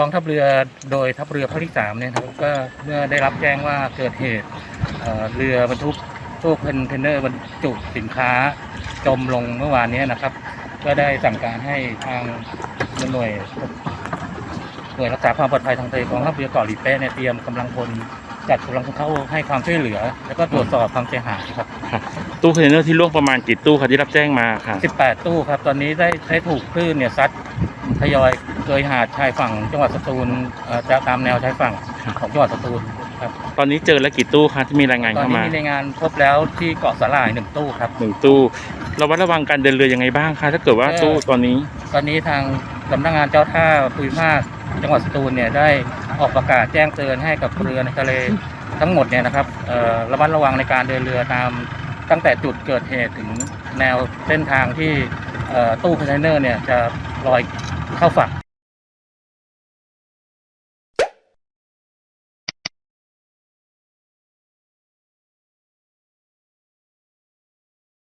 กองทัพเรือโดยทัพเรือภาคที่สามเนี่ยครับก็เมื่อได้รับแจ้งว่าเกิดเหตุเเรือบรรทุกตู้คอนเทนเนอร์บรรจุสินค้าจมลงเมื่อวานนี้นะครับ ก็ได้สั่งการให้ทางหน่วยหน่วยรักษาความปลอดภัยทางทะเลกองทัพเรือเกาะหลีเป้เนี่ยเตรียมกำลังพลจัดกำลังพลเข้าให้ความช่วยเหลือ แล้วก็ตรวจสอบความเสียหายครับ ตู้คอนเทนเนอร์ที่ล่วงประมาณกี่ตู้คะที่รับแจ้งมาค่ะ 18 ตู้ครับ ตอนนี้ได้ได้ถูกคลื่นเนี่ยซัดทยอยเกยหาดชายฝั่งจังหวัดสตูลเอ่อจะตามแนวชายฝั่งของจังหวัดสตูลครับตอนนี้เจอแล้วกี่ตู้คะที่มีรายงานตอนเข้านี้มามีในงานพบแล้วที่เกาะสาหร่ายหนึ่งตู้ครับ หนึ่งตู้ระวัดระวังการเดินเรือยังไงบ้างคะถ้าเกิดว่าเอ่อ ตู้ตอนนี้ ตอนนี้ทางสำนักงานเจ้าท่าภูมิภาคจังหวัดสตูลเนี่ยได้ออกประกาศแจ้งเตือนให้กับเรือในทะเลทั้งหมดเนี่ยนะครับเอ่อระมัดระวังในการเดินเรือตาม ตั้งแต่จุดเกิดเหตุถึงแนวเส้นทางที่ตู้คอนเทนเนอร์เนี่ยจะลอยเข้าฝั่ง